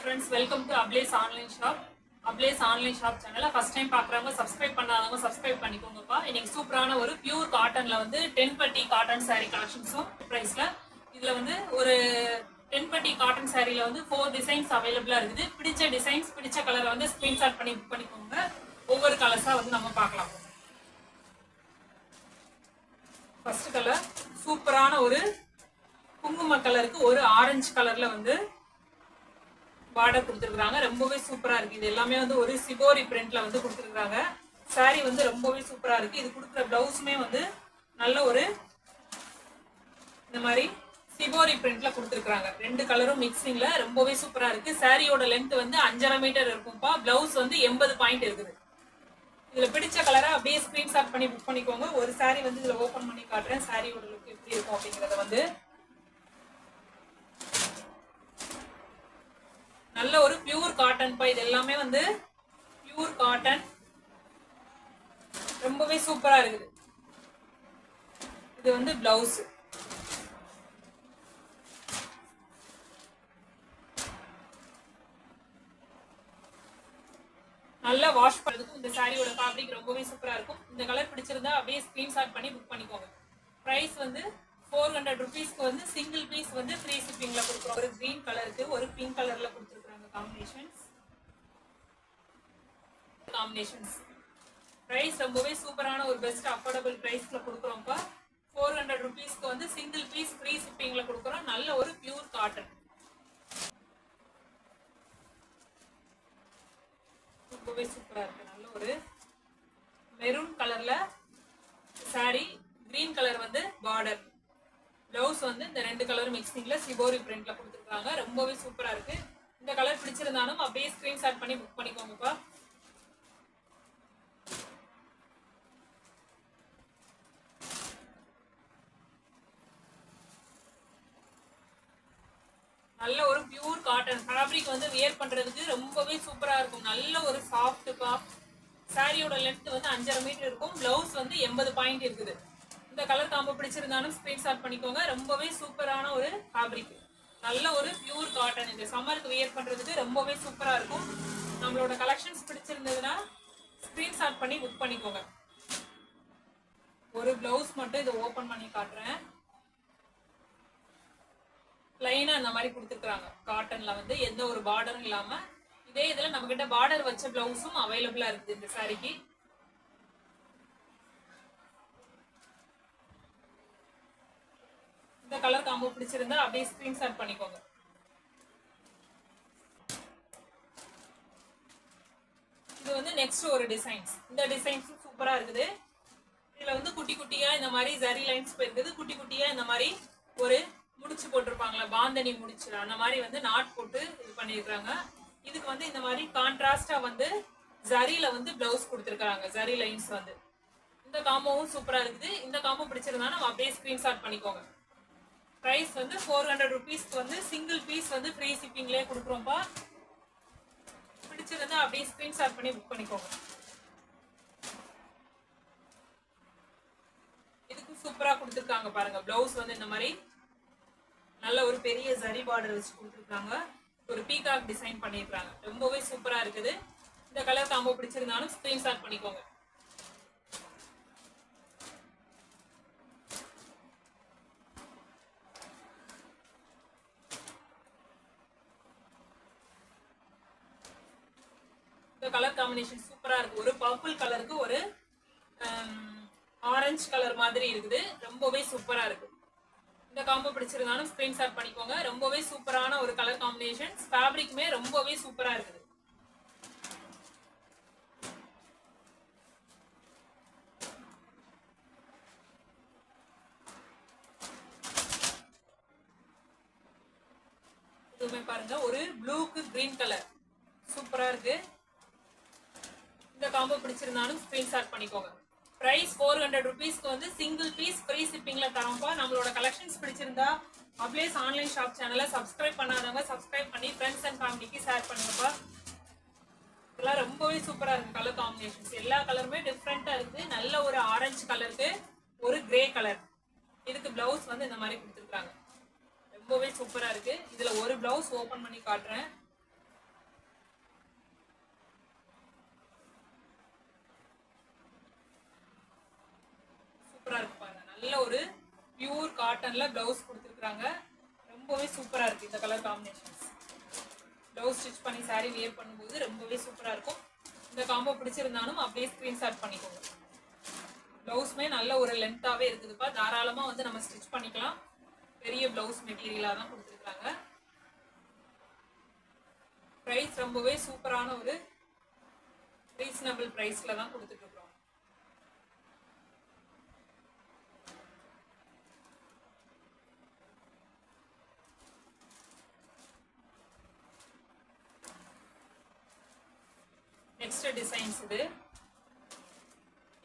Friends welcome to Applause online shop Applause online shop சேனலை first time பார்க்குறவங்க subscribe பண்ணாதவங்க subscribe பண்ணிக்கோங்கப்பா. இன்னைக்கு சூப்பரான ஒரு பியூர் காட்டன்ல வந்து டென் பட்டி காட்டன் saree கலெக்ஷன்ஸும் ப்ரைஸ்ல இதுல வந்து ஒரு டென் பட்டி காட்டன் சாரியில வந்து ஃபோர் டிசைன்ஸ் அவைலபிளா இருக்குது. பிடிச்ச டிசைன்ஸ் பிடிச்ச கலரை வந்து ஸ்கிரீன்ஷாட் பண்ணி புக் பண்ணிக்கோங்க. ஒவ்வொரு கலர்ஸா வந்து நம்ம பார்க்கலாம். ஃபர்ஸ்ட் கலர் சூப்பரான ஒரு குங்கும கலருக்கு ஒரு ஆரஞ்சு கலர்ல வந்து பார்டர் கொடுத்துருக்காங்க ரொம்பவே சூப்பரா இருக்கு. இது எல்லாமே வந்து ஒரு சிபோரி பிரிண்ட்ல வந்து கொடுத்துருக்காங்க சாரி வந்து ரொம்பவே சூப்பரா இருக்கு. இது கொடுக்குற பிளவுஸுமே வந்து நல்ல ஒரு இந்த மாதிரி சிபோரி பிரிண்ட்ல கொடுத்துருக்காங்க ரெண்டு கலரும் மிக்சிங்ல ரொம்பவே சூப்பரா இருக்கு. சாரியோட லென்த் வந்து அஞ்சரை மீட்டர் இருக்கும்ப்பா. பிளவுஸ் வந்து எண்பது பாயிண்ட் இருக்குது. இதுல பிடிச்ச கலரை அப்படியே ஸ்கிரீன்ஷாட் பண்ணி புக் பண்ணிக்கோங்க. ஒரு சாரி வந்து இதுல ஓபன் பண்ணி காட்டுறேன். சாரியோட லுக் எப்படி இருக்கும் அப்படிங்கறத வந்து நல்ல ஒரு பியூர் காட்டன் பா இது எல்லாமே வந்து பியூர் காட்டன் ரொம்பவே சூப்பரா இருக்குது. இது வந்து பிளவுஸ் நல்லா வாஷ் பண்ணதுக்கும் இந்த சாரியோட ஃபேப்ரிக் ரொம்பவே சூப்பரா இருக்கும். இந்த கலர் பிடிச்சிருந்தா அப்படியே ஸ்கிரீன்ஷாட் பண்ணி புக் பண்ணிக்கோங்க. பிரைஸ் வந்து ஃபோர் ஹண்ட்ரட் ருபீஸ்க்கு வந்து சிங்கிள் பீஸ் வந்து ஃப்ரீ ஷிப்பிங்ல கொடுக்குறோம். ஒரு கிரீன் கலருக்கு ஒரு பிங்க் கலர்ல கொடுத்துருக்காங்க காம்பினேஷன்ஸ் காம்பினேஷன்ஸ் பிரைஸ் ரொம்பவே சூப்பரான ஒரு பெஸ்ட் அஃபோர்டபுள் பிரைஸ்ல கொடுக்குறோம்ப்பா ஃபோர் ஹண்ட்ரட் ருபீஸ்க்கு வந்து சிங்கிள் பீஸ் ஃப்ரீ ஷிப்பிங்ல கொடுக்குறோம். நல்ல ஒரு பியூர் காட்டன் ரொம்பவே சூப்பரா இருக்கு. நல்ல ஒரு மெரூன் கலர்ல சாரி கிரீன் கலர் வந்து பார்டர் பிளவுஸ் வந்து இந்த ரெண்டு கலர் மிக்சிங்ல சிபோரி பிரிண்ட்ல கொடுத்துருக்காங்க. ரொம்பவே சூப்பரா இருக்கு. இந்த கலர் பிடிச்சிருந்தாலும் அப்படியே ஸ்கிரீன்ஷாட் பண்ணி புக் பண்ணிக்கோங்கப்பா நல்ல ஒரு பியூர் காட்டன் ஃபேப்ரிக் வந்து வியர் பண்றதுக்கு ரொம்பவே சூப்பரா இருக்கும். நல்ல ஒரு சாஃப்ட்டுப்பா சாரியோட லென்த் வந்து அஞ்சரை மீட்டர் இருக்கும். ப்ளவுஸ் வந்து எண்பது பாயிண்ட் இருக்குது. இந்த கலர் காம்போ பிடிச்சிருந்தாலும் ஸ்கிரீன்ஷாட் பண்ணிக்கோங்க. ரொம்பவே சூப்பரான ஒரு ஃபேப்ரிக் நல்ல ஒரு பியூர் காட்டன் இந்த சம்மருக்கு வியர் பண்ணுறதுக்கு ரொம்பவே சூப்பராக இருக்கும். நம்மளோட கலெக்ஷன்ஸ் பிடிச்சிருந்ததுன்னா ஸ்க்ரீன்ஷாட் பண்ணி புக் பண்ணிக்கோங்க. ஒரு ப்ளவுஸ் மட்டும் இதை ஓப்பன் பண்ணி காட்டுறேன். பிளைனா அந்த மாதிரி கொடுத்துருக்குறாங்க. காட்டன்ல வந்து எந்த ஒரு பார்டரும் இல்லாம இதே இதுல நம்ம கிட்ட பார்டர் வச்ச பிளவுஸும் அவைலபிளா இருக்குது இந்த சாரிக்கு இந்த கலர் காம்போ பிடிச்சிருந்தா அப்படியே ஸ்கிரீன்ஷாட் பண்ணிக்கோங்க. இது வந்து நெக்ஸ்ட் ஒரு டிசைன்ஸ் இந்த டிசைன்ஸும் சூப்பரா இருக்குது. இதுல வந்து குட்டி குட்டியா இந்த மாதிரி ஜரி லைன்ஸ் போயிருக்குது. குட்டி குட்டியா இந்த மாதிரி ஒரு முடிச்சு போட்டிருப்பாங்களா பாந்தனி முடிச்சு அந்த மாதிரி வந்து நாட் போட்டு இது பண்ணிருக்காங்க இதுக்கு வந்து இந்த மாதிரி கான்ட்ராஸ்டா வந்து ஜரியில வந்து பிளவுஸ் கொடுத்துருக்காங்க ஜரி லைன்ஸ் வந்து. இந்த காம்போவும் சூப்பரா இருக்குது. இந்த காம்போ பிடிச்சிருந்தா நம்ம அப்படியே ஸ்கிரீன்ஷாட் பண்ணிக்கோங்க. ப்ரைஸ் வந்து ஃபோர் ஹண்ட்ரட் ருபீஸ்க்கு வந்து சிங்கிள் பீஸ் வந்து ஃப்ரீ ஷிப்பிங்லேயே கொடுக்குறோம்ப்பா பிடிச்சிருந்தா அப்படியே ஸ்கிரீன்ஷாட் பண்ணி புக் பண்ணிக்கோங்க. இதுக்கும் சூப்பராக கொடுத்துருக்காங்க பாருங்க. ப்ளவுஸ் வந்து இந்த மாதிரி நல்ல ஒரு பெரிய ஜரி பார்டர் வச்சு கொடுத்துருக்காங்க. ஒரு பீகாக் டிசைன் பண்ணியிருக்காங்க. ரொம்பவே சூப்பராக இருக்குது. இந்த கலர் காம்போ பிடிச்சிருந்தாலும் ஸ்கிரீன்ஷாட் பண்ணிக்கோங்க. கலர் காம்பினேஷன் சூப்பரா இருக்கு. ஒரு பர்பிள் கலருக்கு ஒரு um, ஆரஞ்சு கலர் மாதிரி இருக்குது. ரொம்பவே சூப்பரா இருக்கு. இந்த காம்போ பிடிச்சிருந்தாலும் ஸ்கிரீன்ஷாட் பண்ணிக்கோங்க. ரொம்பவே சூப்பரான ஒரு கலர் காம்பினேஷன் ஃபேப்ரிக்குமே ரொம்பவே சூப்பரா இருக்குது. இதுவுமே பாருங்க. ஒரு ப்ளூக்கு கிரீன் கலர் சூப்பரா இருக்கு. காம்போ பிடிச்சிருந்தாலும் ஸ்கிரீன்ஷாட் பண்ணிக்கோங்க. ப்ரைஸ் ஃபோர் ஹண்ட்ரட் ருபீஸ்க்கு வந்து சிங்கிள் பீஸ் ஃப்ரீ ஷிப்பிங்கில் தரோம்ப்பா. நம்மளோட கலெக்ஷன்ஸ் பிடிச்சிருந்தா அப்ளேஸ் ஆன்லைன் ஷாப் சேனலை சப்ஸ்கிரைப் பண்ணாதவங்க சப்ஸ்கிரைப் பண்ணி ஃப்ரெண்ட்ஸ் அண்ட் ஃபேமிலிக்கு ஷேர் பண்ணுங்கப்பா. இதெல்லாம் ரொம்பவே சூப்பரா இருக்கு கலர் காம்பினேஷன்ஸ் எல்லா கலருமே டிஃப்ரெண்ட்டாக இருக்கு. நல்ல ஒரு ஆரஞ்சு கலருக்கு ஒரு கிரே கலர் இதுக்கு பிளவுஸ் வந்து இந்த மாதிரி கொடுத்துருக்காங்க ரொம்பவே சூப்பரா இருக்கு. இதுல ஒரு பிளவுஸ் ஓப்பன் பண்ணி காட்டுறேன் சூப்பரா இருக்கு பாருங்க நல்ல ஒரு பியூர் காட்டன்ல ப்ளவுஸ் கொடுத்துருக்காங்க ரொம்பவே சூப்பரா இருக்கு இந்த கலர் காம்பினேஷன்ஸ் ப்ளவுஸ் ஸ்டிச் பண்ணி சாரீ வியர் பண்ணும்போது ரொம்பவே சூப்பரா இருக்கும். இந்த காம்போ பிடிச்சிருந்தாலும் அப்படியே ஸ்கிரீன்ஷாட் பண்ணிக்கோங்க. ப்ளவுஸ்மே நல்ல ஒரு லென்த்தாவே இருக்குதுப்பா. தாராளமா வந்து நம்ம ஸ்டிச் பண்ணிக்கலாம். பெரிய ப்ளவுஸ் மெட்டீரியலா தான் கொடுத்துருக்காங்க ப்ரைஸ் ரொம்பவே சூப்பரான ஒரு ரீசனபிள் பிரைஸ்ல தான் கொடுத்துருக்கோம் இருக்கோம் நெக்ஸ்ட் டிசைன்ஸ் இது.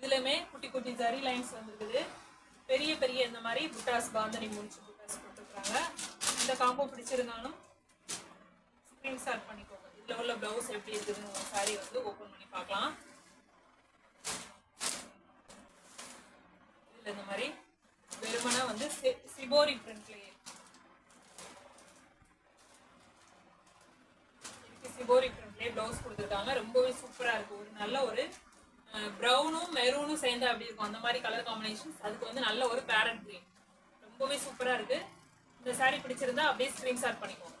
இதுலயுமே குட்டி குட்டி ஜரி லைன்ஸ் வந்துருக்குது. பெரிய பெரிய இந்த மாதிரி புட்டாஸ் பாந்தனி முடிச்சு புட்டாஸ் கொடுத்துருக்காங்க இந்த காம்போ பிடிச்சிருந்தாலும் ஸ்கிரீன்ஷாட் பண்ணிக்கோங்க. இதில் உள்ள பிளவுஸ் எப்படி இருக்குதுன்னு ஒரு சாரி வந்து ஓப்பன் பண்ணி பார்க்கலாம். இதில் இந்த மாதிரி வெறுமனா வந்து சி- சிபோரி பிரிண்ட்லேயே இதுக்கு சிபோரி பிரிண்ட்லயே பிளவுஸ் கொடுத்துருக்காங்க இருக்கும். ஒரு நல்ல ஒரு ப்ரௌனும் மெரூனும் சேர்ந்து அப்படி இருக்கும்? அந்த மாதிரி கலர் காம்பினேஷன்ஸ் அதுக்கு வந்து நல்ல ஒரு பேரட் கிரீன் ரொம்பவே சூப்பரா இருக்கு. இந்த சாரீ பிடிச்சிருந்தா அப்படியே ஸ்க்ரீன்ஷாட் பண்ணிக்கோங்க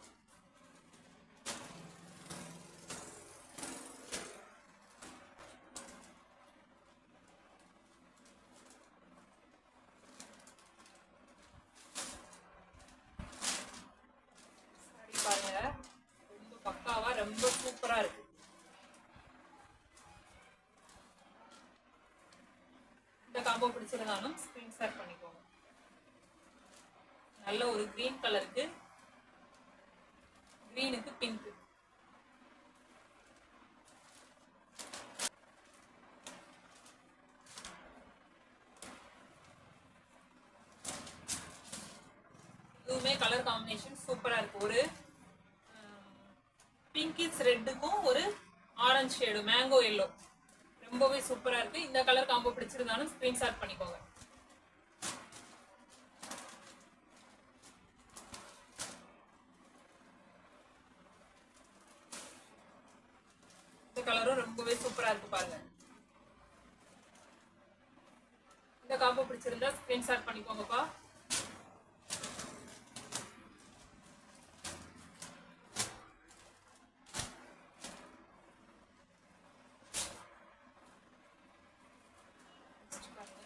saree பாருங்க ரொம்ப பக்காவா ரொம்ப சூப்பரா இருக்கு இந்த காம்போ பிடிச்சிருந்தாலும் ஸ்கிரீன்ஷாட் பண்ணிக்கோங்க. நல்ல ஒரு கிரீன் கலருக்கு கிரீனுக்கு பிங்க் இதுவுமே கலர் காம்பினேஷன் சூப்பராக இருக்கு. ஒரு பிங்கிஸ் ரெட்டுக்கும் ஒரு ஆரஞ்சு ஷேடு மேங்கோ எல்லோ ரொம்பவே சூப்பரா இருக்கு. இந்த கலர் காம்போ பிடிச்சிருந்தாலும் ஸ்கிரீன்ஷாட் பண்ணிக்கோங்க. இந்த கலரும் ரொம்பவே சூப்பரா இருக்கு பாருங்க. இந்த காம்போ பிடிச்சிருந்தா ஸ்கிரீன்ஷாட் பண்ணிக்கோங்கப்பா Next பாருங்க.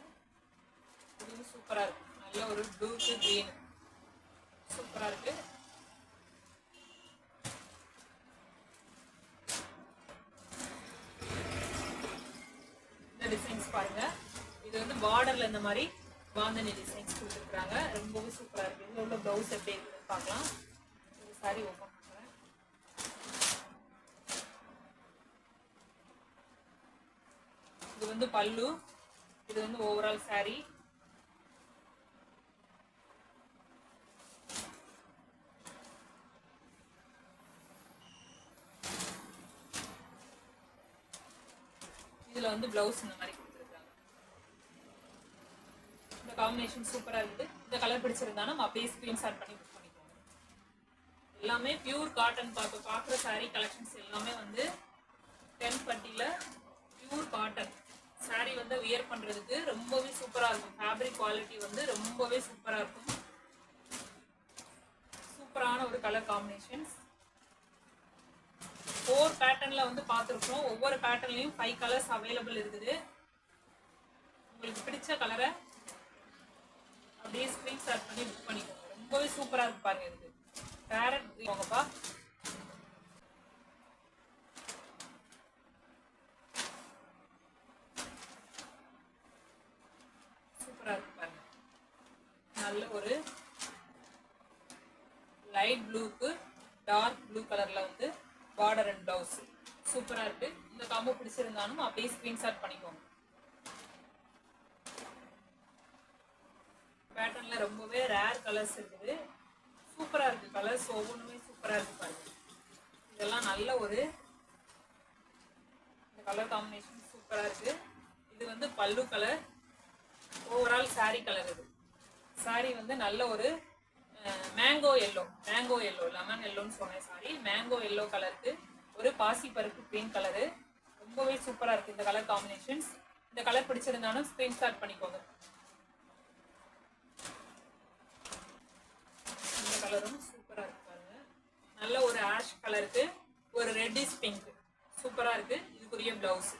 சூப்பராக சூப்பரா இருக்கு. நல்ல ஒரு ப்ளூக்கு கிரீன் சூப்பரா இருக்கு. இந்த டிசைன்ஸ் பாருங்க. இது வந்து பார்டர்ல இந்த மாதிரி பாந்தனி டிசைன்ஸ் கொடுத்துருக்காங்க ரொம்பவே சூப்பரா இருக்கு. இதுல உள்ள ப்ளவுஸ் எப்படி இருக்குன்னு பார்க்கலாம். ஒரு சாரி ஓப்பன் இது வந்து பல்லு. இது வந்து ஓவரால் saree இதுல வந்து பிளவுஸ் இந்த மாதிரி கொடுத்துருக்காங்க. இந்த காம்பினேஷன் சூப்பராக இருக்குது. இந்த கலர் பிடிச்சிருந்தா நம்ம அப்படியே ஸ்கிரீன்ஷாட் பண்ணி புக் பண்ணிக்கோங்க. எல்லாமே பியூர் காட்டன் பார்க்க பார்க்குற சாரீ கலெக்ஷன்ஸ் எல்லாமே வந்து டென் பட்டியில் பியூர் காட்டன் சாரீ வந்து வியர் பண்ணுறதுக்கு ரொம்பவே சூப்பராக இருக்கும். ஃபேப்ரிக் குவாலிட்டி வந்து ரொம்பவே சூப்பராக இருக்கும். சூப்பரான ஒரு கலர் காம்பினேஷன்ஸ் ஃபோர் பேட்டர்னில் வந்து பார்த்துருக்கோம் ஒவ்வொரு பேட்டர்ன்லையும் ஃபைவ் கலர்ஸ் அவைலபிள் இருக்குது. உங்களுக்கு பிடிச்ச கலரை அப்படியே ஸ்க்ரீன்ஷாட் பண்ணி புக் பண்ணிக்கோங்க. ரொம்பவே சூப்பராக இருக்கு பாருங்க இருக்கு பேரட் போங்கப்பா சூப்பராக இருக்கு பாருங்க. நல்ல ஒரு லைட் ப்ளூக்கு டார்க் ப்ளூ கலர்ல வந்து பார்டர் அண்ட் பிளவுஸ் சூப்பரா இருக்கு. இந்த காம்போ பிடிச்சிருந்தாலும் அப்படியே ஸ்கிரீன்ஷாட் பண்ணிக்கோங்க. பேட்டர்ன்ல ரொம்பவே ரேர் கலர்ஸ் இருக்குது. சூப்பரா இருக்கு கலர்ஸ் ஒவ்வொன்றுமே சூப்பரா இருக்கு பாருங்க. இதெல்லாம் நல்ல ஒரு இந்த கலர் காம்பினேஷன் சூப்பரா இருக்கு. இது வந்து pallu colour overall saree colour இது. Saree வந்து நல்ல ஒரு mango yellow mango yellow lemon எல்லோன்னு சொன்னேன் சாரி மேங்கோ எல்லோ கலருக்கு ஒரு பாசி பருப்பு க்ரீன் கலரு ரொம்பவே சூப்பராக இருக்குது இந்த கலர் காம்பினேஷன்ஸ் இந்த கலர் பிடிச்சிருந்தாலும் ஸ்க்ரீன்ஷாட் பண்ணிக்கோங்க. இந்த கலரும் சூப்பராக இருக்கு பாருங்க. நல்ல ஒரு ஆஷ் கலருக்கு ஒரு ரெட்டிஷ் பிங்க் சூப்பராக இருக்குது இதுக்குரிய ப்ளவுஸு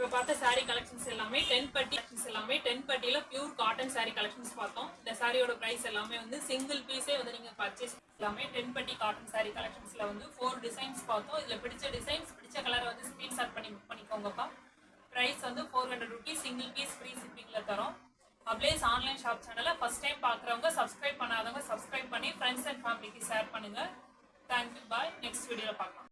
இப்போ பார்த்த சாரீ கலெக்ஷன்ஸ் எல்லாமே டென் பட்டி கலெக்ஷன்ஸ் எல்லாமே டென் பட்டியில் பியூர் காட்டன் சாரீ கலெக்ஷன்ஸ் பார்த்தோம். இந்த சாரியோட ப்ரைஸ் எல்லாமே வந்து சிங்கிள் பீஸே வந்து நீங்கள் பர்ச்சேஸ் எல்லாமே டென் பட்டி காட்டன் சாரீ கலெக்ஷன்ஸில் வந்து ஃபோர் டிசைன்ஸ் பார்த்தோம். இதில் பிடிச்ச டிசைன்ஸ் பிடிச்ச கலரை வந்து ஸ்கிரீன்ஷாட் பண்ணி புக் பண்ணிக்கோங்கப்பா. ப்ரைஸ் வந்து four hundred rupees single piece free ஷிப்பிங்கில் தரோம். அப்ளேஸ் ஆன்லைன் ஷாப் சேனலை ஃபஸ்ட் டைம் பார்க்குறவங்க சப்ஸ்கிரைப் பண்ணாதவங்க சப்ஸ்கிரைப் பண்ணி ஃப்ரெண்ட்ஸ் அண்ட் ஃபேமிலிக்கு ஷேர் பண்ணுங்கள் தேங்க்யூ பாய் நெக்ஸ்ட் வீடியோவில் பார்க்கலாம்.